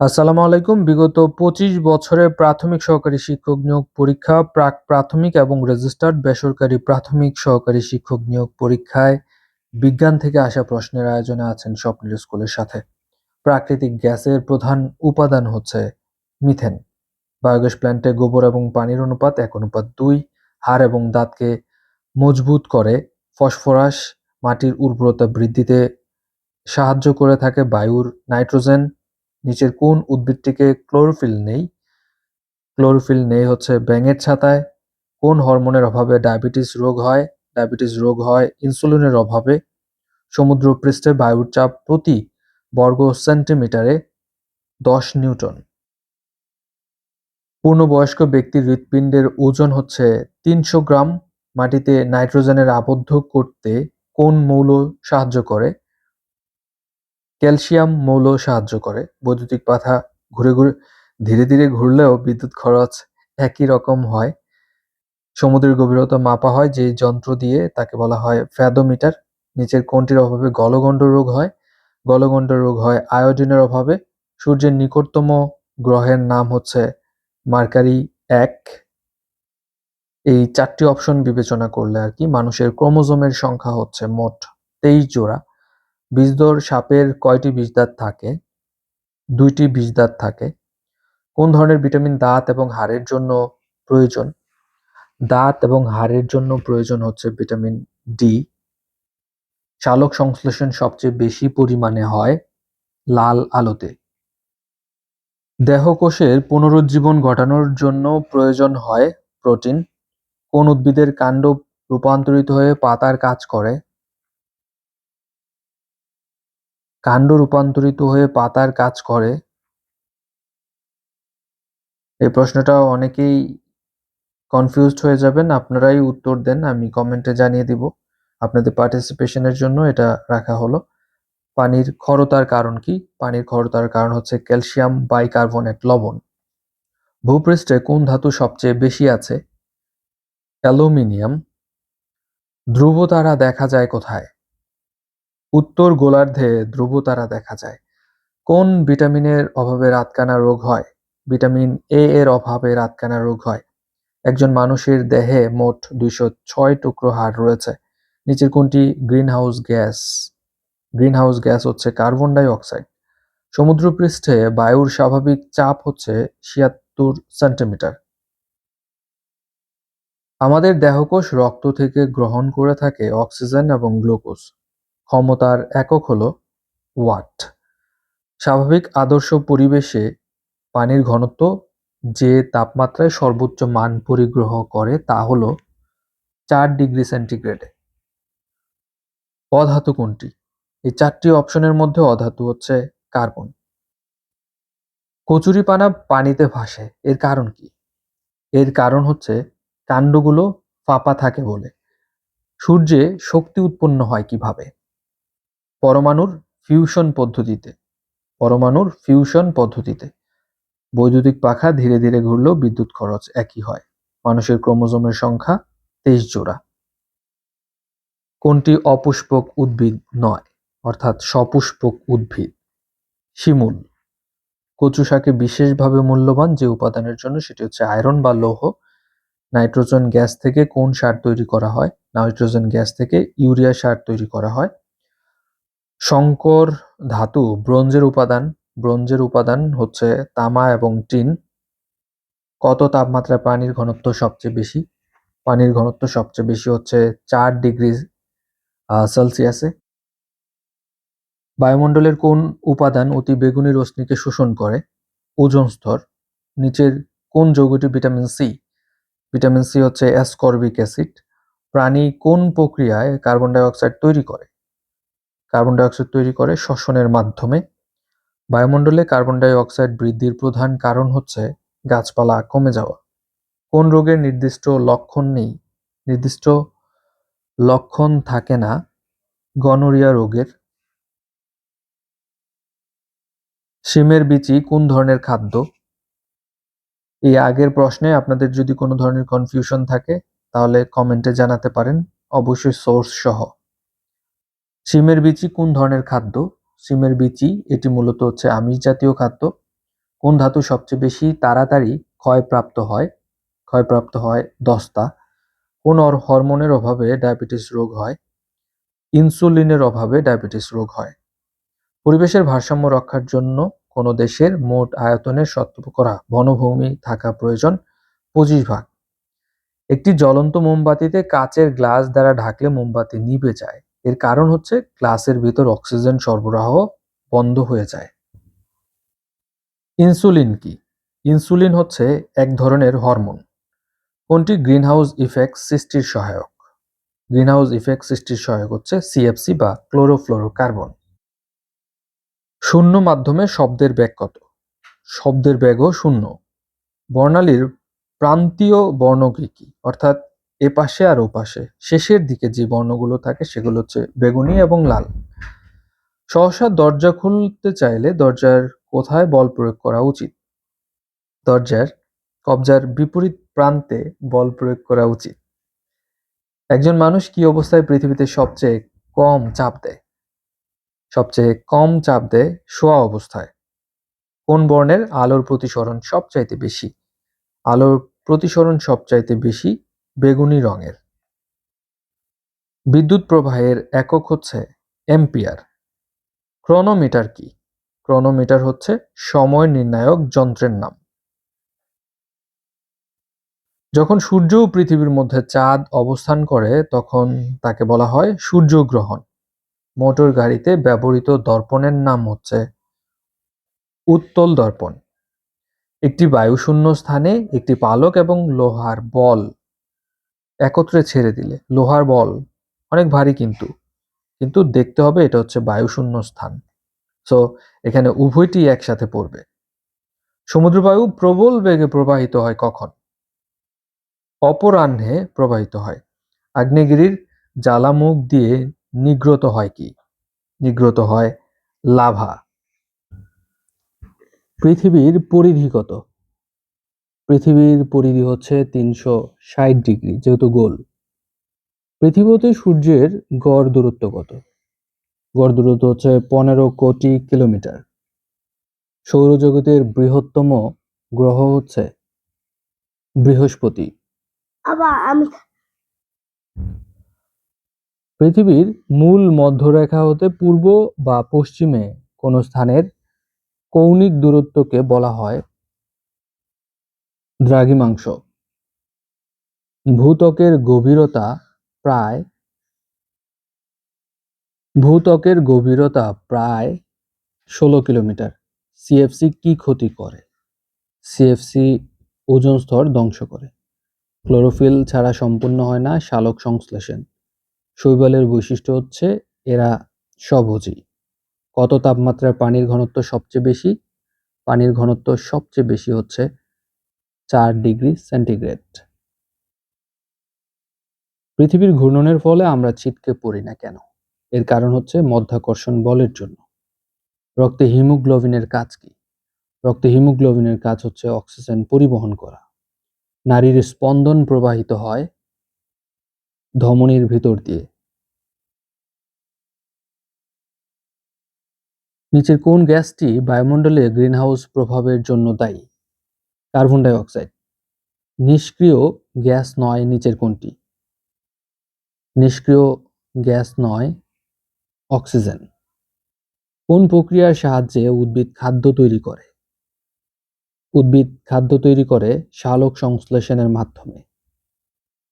আসসালামু আলাইকুম। বিগত পঁচিশ বছরের প্রাথমিক সহকারী শিক্ষক নিয়োগ পরীক্ষা, প্রাক প্রাথমিক এবং রেজিস্টার্ড বেসরকারি প্রাথমিক সহকারী শিক্ষক নিয়োগ পরীক্ষায় বিজ্ঞান থেকে আসা প্রশ্নের আয়োজনে আছেন স্বপ্নের স্কুলের সাথে। প্রাকৃতিক গ্যাসের প্রধান উপাদান হচ্ছে মিথেন। বায়োগ্যাস প্ল্যান্টে গোবর এবং পানির অনুপাত এক, অনুপাত দুই। হাড় এবং দাঁতকে মজবুত করে ফসফরাস মাটির উর্বরতা বৃদ্ধিতে সাহায্য করে থাকে বায়ুর নাইট্রোজেন। নিচের কোন উদ্ভিদটিকে ক্লোরোফিল নেই। ক্লোরোফিল নেই হচ্ছে ব্যাঙের ছাতায়। কোন হরমোনের অভাবে ডায়াবেটিস রোগ হয়? ডায়াবেটিস রোগ হয় ইনসুলিনের অভাবে। সমুদ্র পৃষ্ঠে বায়ুর চাপ প্রতি বর্গ সেন্টিমিটারে দশ নিউটন। পূর্ণবয়স্ক ব্যক্তির হৃৎপিণ্ডের ওজন হচ্ছে তিনশো গ্রাম। মাটিতে নাইট্রোজেনের আবদ্ধ করতে কোন মৌল সাহায্য করে? ক্যালসিয়াম মৌল সাহায্য করে। বৈদ্যুতিক পাথা ঘুরে ঘুরে, ধীরে ধীরে ঘুরলেও বিদ্যুৎ খরচ একই রকম হয়। সমুদ্রের গভীরতা মাপা হয়, যে যন্ত্র দিয়ে তাকে বলা হয় ফ্যাদোমিটার। নিচের কোনটির অভাবে গলগণ্ড রোগ হয়। গলগণ্ড রোগ হয় আয়োডিনের অভাবে। সূর্যের নিকটতম গ্রহের নাম হচ্ছে মার্কারি এক। এই চারটি অপশন বিবেচনা করলে আর কি মানুষের ক্রোমোজোমের সংখ্যা হচ্ছে মোট তেইশ জোড়া। বিষধর সাপের কয়টি বিষদাঁত থাকে? দুইটি বিষদাঁত থাকে। কোন ধরনের ভিটামিন দাঁত এবং হাড়ের জন্য প্রয়োজন? দাঁত এবং হাড়ের জন্য প্রয়োজন হচ্ছে ভিটামিন ডি। চালক সংশ্লেষণ সবচেয়ে বেশি পরিমাণে হয় লাল আলোতে। দেহকোষের পুনরুজ্জীবন ঘটানোর জন্য প্রয়োজন হয় প্রোটিন। কোন উদ্ভিদের কাণ্ড রূপান্তরিত হয়ে পাতার কাজ করে? কাণ্ড রূপান্তরিত হয়ে পাতার কাজ করে? এই প্রশ্নটা অনেকেই কনফিউজড হয়ে যাবেন। আপনারাই উত্তর দেন, আমি কমেন্টে জানিয়ে দিব। আপনাদের পার্টিসিপেশনের জন্য এটা রাখা হলো। পানির ক্ষরতার কারণ কি? পানির ক্ষরতার কারণ হচ্ছে ক্যালসিয়াম বাইকার্বনেট লবণ। ভূপৃষ্ঠে কোন ধাতু সবচেয়ে বেশি আছে? অ্যালুমিনিয়াম। ধ্রুব তারা দেখা যায় কোথায়? উত্তর গোলার্ধে ধ্রুব তারা দেখা যায়। কোন ভিটামিনের অভাবে রাতকানা রোগ হয়? ভিটামিন এ এর অভাবে রাতকানা রোগ হয়। একজন মানুষের দেহে মোট দুইশো ছয় টুকরো হাড় রয়েছে। নিচের কোনটি? Greenhouse gas. গ্রিনহাউস গ্যাস হচ্ছে কার্বন ডাই অক্সাইড সমুদ্রপৃষ্ঠে বায়ুর স্বাভাবিক চাপ হচ্ছে ছিয়াত্তর সেন্টিমিটার। আমাদের দেহকোষ রক্ত থেকে গ্রহণ করে থাকে অক্সিজেন এবং গ্লুকোজ। ক্ষমতার একক হলো ওয়াট। স্বাভাবিক আদর্শ পরিবেশে পানির ঘনত্ব যে তাপমাত্রায় সর্বোচ্চ মান পরিগ্রহ করে তা হল চার ডিগ্রি সেন্টিগ্রেডে। অধাতু কোনটি? এই চারটি অপশনের মধ্যে অধাতু হচ্ছে কার্বন। কচুরিপানা পানিতে ভাসে, এর কারণ কি? এর কারণ হচ্ছে কাণ্ডগুলো ফাঁপা থাকে বলে। সূর্যে শক্তি উৎপন্ন হয় কীভাবে? পরমাণুর ফিউশন পদ্ধতিতে, পরমাণুর ফিউশন পদ্ধতিতে। বৈদ্যুতিক পাখা ধীরে ধীরে ঘুরলেও বিদ্যুৎ খরচ একই হয়। মানুষের ক্রোমোজোমের সংখ্যা তেইশ জোড়া। কোনটি অপুষ্পক উদ্ভিদ নয়, অর্থাৎ সপুষ্পক উদ্ভিদ? শিমুল। কচু শাকে বিশেষভাবে মূল্যবান যে উপাদানের জন্য সেটি হচ্ছে আয়রন বা লৌহ। নাইট্রোজেন গ্যাস থেকে কোন সার তৈরি করা হয়? নাইট্রোজেন গ্যাস থেকে ইউরিয়া সার তৈরি করা হয়। সংকর ধাতু ব্রোঞ্জের উপাদান। ব্রোঞ্জের উপাদান হচ্ছে তামা এবং টিন। কত তাপমাত্রায় পানির ঘনত্ব সবচেয়ে বেশি? পানির ঘনত্ব সবচেয়ে বেশি হচ্ছে চার ডিগ্রি সেলসিয়াসে। বায়ুমণ্ডলের কোন উপাদান অতি বেগুনি রশ্মিকে শোষণ করে? ওজন স্তর। নিচের কোন যৌগটি ভিটামিন সি? ভিটামিন সি হচ্ছে অ্যাসকর্বিক অ্যাসিড। প্রাণী কোন প্রক্রিয়ায় কার্বন ডাইঅক্সাইড তৈরি করে? কার্বন ডাইঅক্সাইড তৈরি করে শ্বসনের মাধ্যমে। বায়ুমণ্ডলে কার্বন ডাই অক্সাইড বৃদ্ধির প্রধান কারণ হচ্ছে গাছপালা কমে যাওয়া। কোন রোগের নির্দিষ্ট লক্ষণ নেই, নির্দিষ্ট লক্ষণ থাকে না গনোরিয়া রোগের। শিমের বিচি কোন ধরনের খাদ্য? এই আগের প্রশ্নে আপনাদের যদি কোনো ধরনের কনফিউশন থাকে, তাহলে কমেন্টে জানাতে পারেন, অবশ্যই সোর্স সহ। শিমের বিচি কোন ধরনের খাদ্য? সিমের বিচি, এটি মূলত হচ্ছে আমিষ জাতীয় খাদ্য। কোন ধাতু সবচেয়ে বেশি তাড়াতাড়ি ক্ষয়প্রাপ্ত হয়? ক্ষয়প্রাপ্ত হয় দস্তা। কোন হরমোনের অভাবে ডায়াবেটিস রোগ হয়? ইনসুলিনের অভাবে ডায়াবেটিস রোগ হয়। পরিবেশের ভারসাম্য রক্ষার জন্য কোনো দেশের মোট আয়তনের শতকরা বনভূমি থাকা প্রয়োজন পঁচিশ ভাগ। একটি জ্বলন্ত মোমবাতিতে কাচের গ্লাস দ্বারা ঢাকলে মোমবাতি নিভে যায়। এর কারণ হচ্ছে গ্লাসের ভিতর অক্সিজেন সরবরাহ বন্ধ হয়ে যায়। ইনসুলিন কি? ইনসুলিন হচ্ছে এক ধরনের হরমোন। কোনটি? গ্রিনহাউস ইফেক্ট সৃষ্টির সহায়ক। গ্রিনহাউস ইফেক্ট সৃষ্টির সহায়ক হচ্ছে সিএফসি বা ক্লোরোফ্লোরোকার্বন। শূন্য মাধ্যমে শব্দের ব্যাগ কত? শব্দের ব্যাগও শূন্য। বর্ণালীর প্রান্তীয় বর্ণ কি কি? অর্থাৎ এপাশে আর ওপাশে শেষের দিকে যে বর্ণগুলো থাকে সেগুলো হচ্ছে বেগুনি এবং লাল। সহসা দরজা খুলতে চাইলে দরজার কোথায় বল প্রয়োগ করা উচিত? দরজার কবজার বিপরীত প্রান্তে বল প্রয়োগ করা উচিত। একজন মানুষ কি অবস্থায় পৃথিবীতে সবচেয়ে কম চাপ দেয়? সবচেয়ে কম চাপ দেয় শোয়া অবস্থায়। কোন বর্ণের আলোর প্রতিসরণ সবচাইতে বেশি? আলোর প্রতিসরণ সবচাইতে বেশি বেগুনি রঙের। বিদ্যুৎ প্রবাহের একক হচ্ছে এম্পিয়ার ক্রোনোমিটার কি? ক্রোনোমিটার হচ্ছে সময় নির্ণায়ক যন্ত্রের নাম। যখন সূর্য ও পৃথিবীর মধ্যে চাঁদ অবস্থান করে, তখন তাকে বলা হয় সূর্যগ্রহণ। মোটর গাড়িতে ব্যবহৃত দর্পণের নাম হচ্ছে উত্তল দর্পণ। একটি বায়ুশূন্য স্থানে একটি পালক এবং লোহার বল একত্রে ছেড়ে দিলে। লোহার বল। অনেক ভারী কিন্তু। কিন্তু দেখতে হবে এটা হচ্ছে বায়ুশূন্য স্থান। সো এখানে উভয়টি একসাথে পড়বে। সমুদ্রবায়ু প্রবল বেগে প্রবাহিত হয় কখন? অপরাহ্নে প্রবাহিত হয়। আগ্নেয়গিরির জ্বালামুখ দিয়ে নিগ্রত হয় কি? নিগ্রত হয় লাভা। পৃথিবীর পরিধি কত পৃথিবীর পরিধি হচ্ছে তিনশো ষাট ডিগ্রি যেহেতু গোল। পৃথিবীতে সূর্যের গড় দূরত্ব কত? গড় দূরত্ব হচ্ছে পনেরো কোটি কিলোমিটার। সৌরজগতের বৃহত্তম গ্রহ হচ্ছে বৃহস্পতি। আমি পৃথিবীর মূল মধ্যরেখা হতে পূর্ব বা পশ্চিমে কোনো স্থানের কৌণিক দূরত্বকে বলা হয় দ্রাঘিমাংশ। ভূত্বকের গভীরতা প্রায় ভূত্বকের গভীরতা প্রায় ষোলো কিলোমিটার। সিএফসি কি ক্ষতি করে? সিএফসি ওজন স্তর ধ্বংস করে। ক্লোরোফিল ছাড়া সম্পূর্ণ হয় না, শালক সংশ্লেষণ। শৈবালের বৈশিষ্ট্য হচ্ছে এরা স্বভোজী কত তাপমাত্রায় পানির ঘনত্ব সবচেয়ে বেশি? পানির ঘনত্ব সবচেয়ে বেশি হচ্ছে চার ডিগ্রি সেন্টিগ্রেড। পৃথিবীর ঘূর্ণনের ফলে আমরা ছিটকে পড়ি না কেন? এর কারণ হচ্ছে মধ্যাকর্ষণ বলের জন্য। রক্তে হিমোগ্লোবিনের কাজ কি? রক্তে হিমোগ্লোবিনের কাজ হচ্ছে অক্সিজেন পরিবহন করা। নারীর স্পন্দন প্রবাহিত হয় ধমনীর ভিতর দিয়ে। নিচের কোন গ্যাসটি বায়ুমণ্ডলে গ্রিনহাউস প্রভাবের জন্য দায়ী? কার্বন ডাই অক্সাইড নিষ্ক্রিয় গ্যাস নয় নিচের কোনটি? নিষ্ক্রিয় গ্যাস নয় অক্সিজেন। কোন প্রক্রিয়ার সাহায্যে উদ্ভিদ খাদ্য তৈরি করে? উদ্ভিদ খাদ্য তৈরি করে শালক সংশ্লেষণের মাধ্যমে।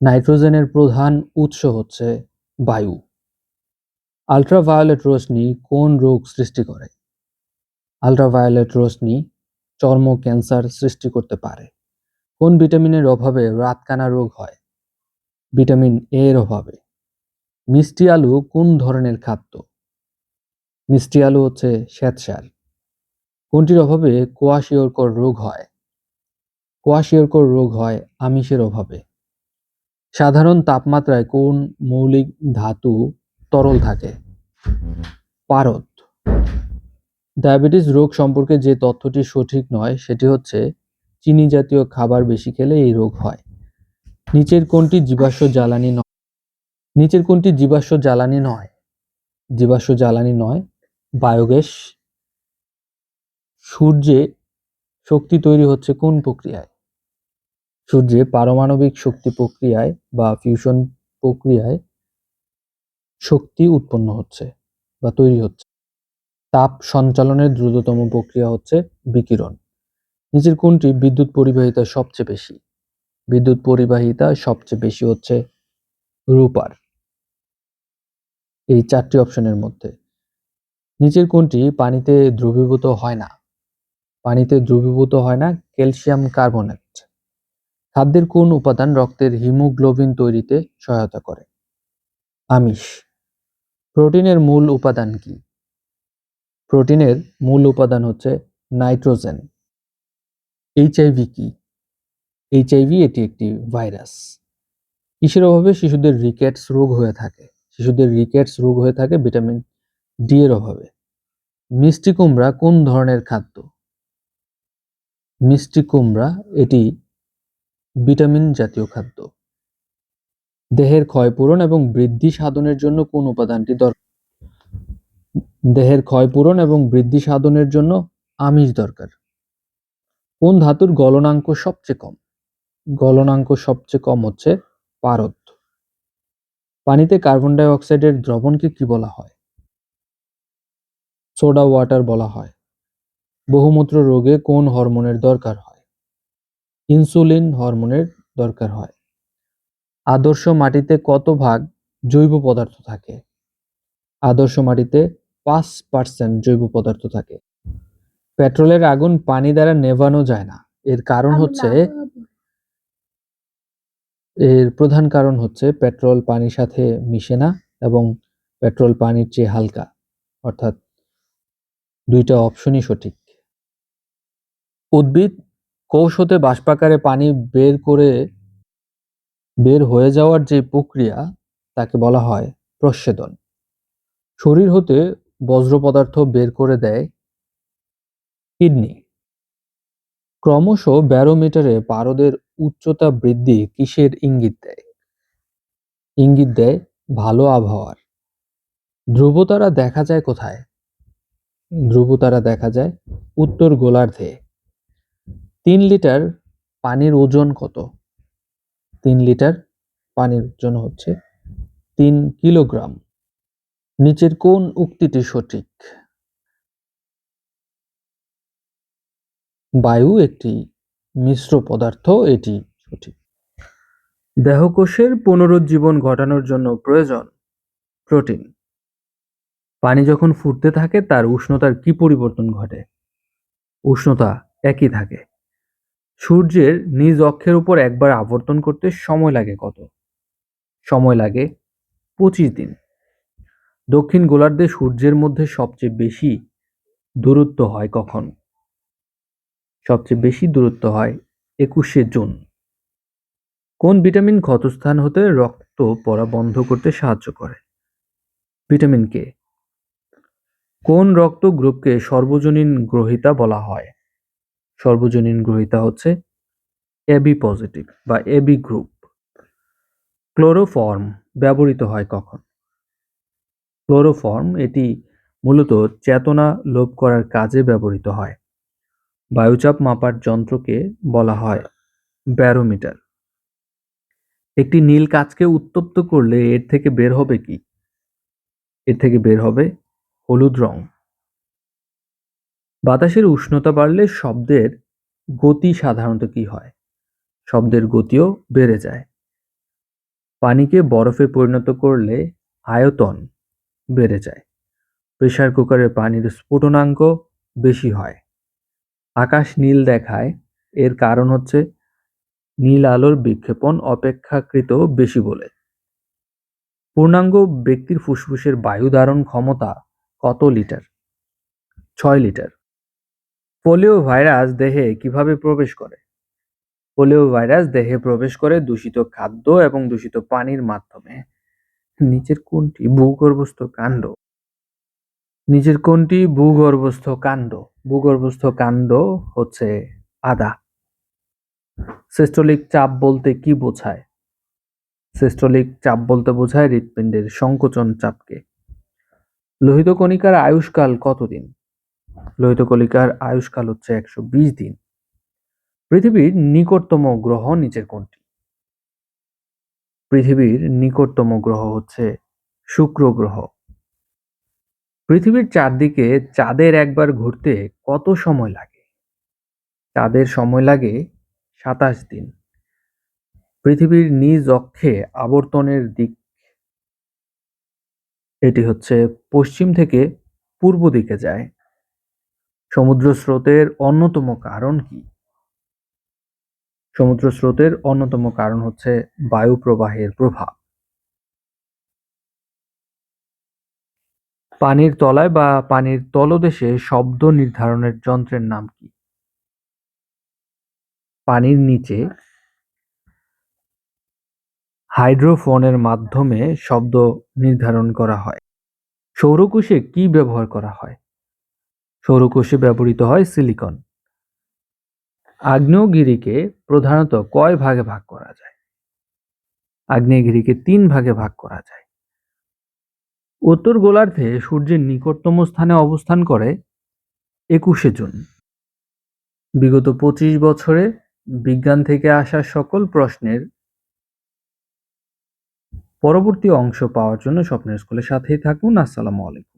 নাইট্রোজেনের প্রধান উৎস হচ্ছে বায়ু। আল্ট্রাভায়োলেট রশ্মি কোন রোগ সৃষ্টি করে? আল্ট্রাভায়োলেট রশ্মি চর্ম ক্যান্সার সৃষ্টি করতে পারে। কোন ভিটামিনের অভাবে রাতকানা রোগ হয়? ভিটামিন এ এর অভাবে। মিষ্টি আলু কোন ধরনের খাদ্য? মিষ্টি আলু হচ্ছে শ্বেতসার। কোনটির অভাবে কোয়াশিয়রকর রোগ হয়? কোয়াশিয়রকর রোগ হয় আমিষের অভাবে। সাধারণ তাপমাত্রায় কোন মৌলিক ধাতু তরল থাকে? পারদ। ডায়াবেটিস রোগ সম্পর্কে যে তথ্যটি সঠিক নয়, সেটি হচ্ছে চিনি জাতীয় খাবার বেশি খেলে এই রোগ হয়। নিচের কোনটি জীবাশ্ম জ্বালানি নয়। নিচের কোনটি জীবাশ্ম জ্বালানি নয়। জীবাশ্ম জ্বালানি নয়, বায়োগ্যাস। সূর্যে শক্তি তৈরি হচ্ছে কোন প্রক্রিয়ায়? সূর্যে পারমাণবিক শক্তি প্রক্রিয়ায় বা ফিউশন প্রক্রিয়ায় শক্তি উৎপন্ন হচ্ছে বা তৈরি হচ্ছে। তাপ সঞ্চালনের দ্রুততম প্রক্রিয়া হচ্ছে বিকিরণ। নিচের কোনটি বিদ্যুৎ পরিবাহিতা সবচেয়ে বেশি। বিদ্যুৎ পরিবাহিতা সবচেয়ে বেশি হচ্ছে রূপার। এই চারটি অপশনের মধ্যে। নিচের কোনটি পানিতে দ্রবীভূত হয় না। পানিতে দ্রবীভূত হয় না ক্যালসিয়াম কার্বনেট। খাদ্যের কোন উপাদান রক্তের হিমোগ্লোবিন তৈরিতে সহায়তা করে? আমিষ। প্রোটিনের মূল উপাদান কি? প্রোটিনের মূল উপাদান হচ্ছে নাইট্রোজেন। এইচআইভি কি? এইচআইভি এটি একটি ভাইরাস। কিসের অভাবে শিশুদের রিকেটস রোগ হয়ে থাকে? শিশুদের রিকেটস রোগ হয়ে থাকে ভিটামিন ডি এর অভাবে। মিষ্টি কুমড়া কোন ধরনের খাদ্য? মিষ্টি কুমড়া এটি ভিটামিন জাতীয় খাদ্য। দেহের ক্ষয়পূরণ এবং বৃদ্ধি সাধনের জন্য কোন উপাদানটি দরকার? দেহের ক্ষয়পূরণ এবং বৃদ্ধি সাধনের জন্য আমিষ দরকার। কোন ধাতুর গলনাঙ্ক সবচেয়ে কম? গলনাঙ্ক সবচেয়ে কম হচ্ছে পারদ। পানিতে কার্বন ডাই অক্সাইডের দ্রবণকে কি বলা হয়? সোডা ওয়াটার বলা হয়। বহুমূত্র রোগে কোন হরমোনের দরকার হয়? ইনসুলিন হরমোনের দরকার হয়। আদর্শ মাটিতে কত ভাগ জৈব পদার্থ থাকে? আদর্শ মাটিতে পাঁচ পার্সেন্ট জৈব পদার্থ থাকে। পেট্রোলের আগুন পানি দ্বারা নেভানো যায় না। এর কারণ হচ্ছে এর প্রধান কারণ হচ্ছে পেট্রোল পানির সাথে মিশে না এবং পেট্রোল পানির চেয়ে হালকা। অর্থাৎ দুইটা অপশনই সঠিক। উদ্ভিদ কোষ হতে বাষ্পাকারে পানি বের করে বের হয়ে যাওয়ার যে প্রক্রিয়া তাকে বলা হয় প্রস্বেদন শরীর হতে বজ্র পদার্থ বের করে দেয় কিডনি। ক্রমশ ব্যারোমিটারে পারদের উচ্চতা বৃদ্ধি কিসের ইঙ্গিত দেয়? ইঙ্গিত দেয় ভালো আবহাওয়ার। ধ্রুবতারা দেখা যায় কোথায়? ধ্রুবতারা দেখা যায় উত্তর গোলার্ধে। তিন লিটার পানির ওজন কত? তিন লিটার পানির ওজন হচ্ছে তিন কিলোগ্রাম। নিচের কোন উক্তিটি সঠিক? বায়ু একটি মিশ্র পদার্থ, এটি সঠিক। দেহকোষের পুনরুজ্জীবন ঘটানোর জন্য প্রয়োজন প্রোটিন। পানি যখন ফুটতে থাকে, তার উষ্ণতার কি পরিবর্তন ঘটে? উষ্ণতা একই থাকে। সূর্যের নিজ অক্ষের উপর একবার আবর্তন করতে সময় লাগে কত? সময় লাগে পঁচিশ দিন। দক্ষিণ গোলার্ধে সূর্যের মধ্যে সবচেয়ে বেশি দূরত্ব হয় কখন? সবচেয়ে বেশি দূরত্ব হয় একুশে জুন। কোন ভিটামিন ক্ষতস্থান হতে রক্ত পড়া বন্ধ করতে সাহায্য করে? Vitamin K? কোন রক্ত গ্রুপকে সর্বজনীন গ্রহিতা বলা হয়? সর্বজনীন গ্রহিতা হচ্ছে এবি পজিটিভ বা এবি গ্রুপ ক্লোরোফর্ম ব্যবহৃত হয় কখন? ক্লোরোফর্ম এটি মূলত চেতনা লোপ করার কাজে ব্যবহৃত হয়। বায়ুচাপ মাপার যন্ত্রকে বলা হয় ব্যারোমিটার। একটি নীল কাচকে উত্তপ্ত করলে এর থেকে বের হবে কি? এর থেকে বের হবে হলুদ রং। বাতাসের উষ্ণতা বাড়লে শব্দের গতি সাধারণত কি হয়? শব্দের গতিও বেড়ে যায়। পানিকে বরফে পরিণত করলে আয়তন বেড়ে যায়। প্রেসার কুকারে পানির স্ফুটনাঙ্ক বেশি হয়। আকাশ নীল দেখায়, এর কারণ হচ্ছে নীল আলোর বিক্ষেপণ অপেক্ষাকৃত বেশি বলে। পূর্ণাঙ্গ ব্যক্তির ফুসফুসের বায়ু ধারণ ক্ষমতা কত লিটার? ছয় লিটার। পোলিও ভাইরাস দেহে কীভাবে প্রবেশ করে? পোলিও ভাইরাস দেহে প্রবেশ করে দূষিত খাদ্য এবং দূষিত পানির মাধ্যমে। নিচের কোনটি? ভূগর্ভস্থ কাণ্ড। নিচের কোনটি? ভূগর্ভস্থ কাণ্ড। ভূগর্ভস্থ কাণ্ড হচ্ছে আদা। সিস্টোলিক চাপ বলতে কি বোঝায়? সিস্টোলিক চাপ বলতে বোঝায় হৃৎপিণ্ডের সংকোচন চাপকে। লোহিত কণিকার আয়ুষ্কাল কতদিন? লোহিত কণিকার আয়ুষ্কাল হচ্ছে একশো বিশ দিন। পৃথিবীর নিকটতম গ্রহ নিচের কোনটি? পৃথিবীর নিকটতম গ্রহ হচ্ছে শুক্র গ্রহ। পৃথিবীর চারদিকে চাঁদের একবার ঘুরতে কত সময় লাগে? চাঁদের সময় লাগে সাতাশ দিন। পৃথিবীর নিজ অক্ষে আবর্তনের দিক এটি হচ্ছে পশ্চিম থেকে পূর্ব দিকে যায়। সমুদ্র স্রোতের অন্যতম কারণ কি? সমুদ্র স্রোতের অন্যতম কারণ হচ্ছে বায়ু প্রবাহের প্রভাব। পানির তলায় বা পানির তলদেশে শব্দ নির্ধারণের যন্ত্রের নাম কি? পানির নিচে হাইড্রোফোনের মাধ্যমে শব্দ নির্ধারণ করা হয়। সৌরকোষে কি ব্যবহার করা হয়? সৌরকোষে ব্যবহৃত হয় সিলিকন। আগ্নেয়গিরিকে প্রধানত কয় ভাগে ভাগ করা যায়? আগ্নেয়গিরিকে তিন ভাগে ভাগ করা যায়। উত্তর গোলার্ধে সূর্যের নিকটতম স্থানে অবস্থান করে একুশে জুন। বিগত পঁচিশ বছরে বিজ্ঞান থেকে আসা সকল প্রশ্নের পরবর্তী অংশ পাওয়ার জন্য স্বপ্নের স্কুলের সাথেই থাকুন। আসসালামু আলাইকুম।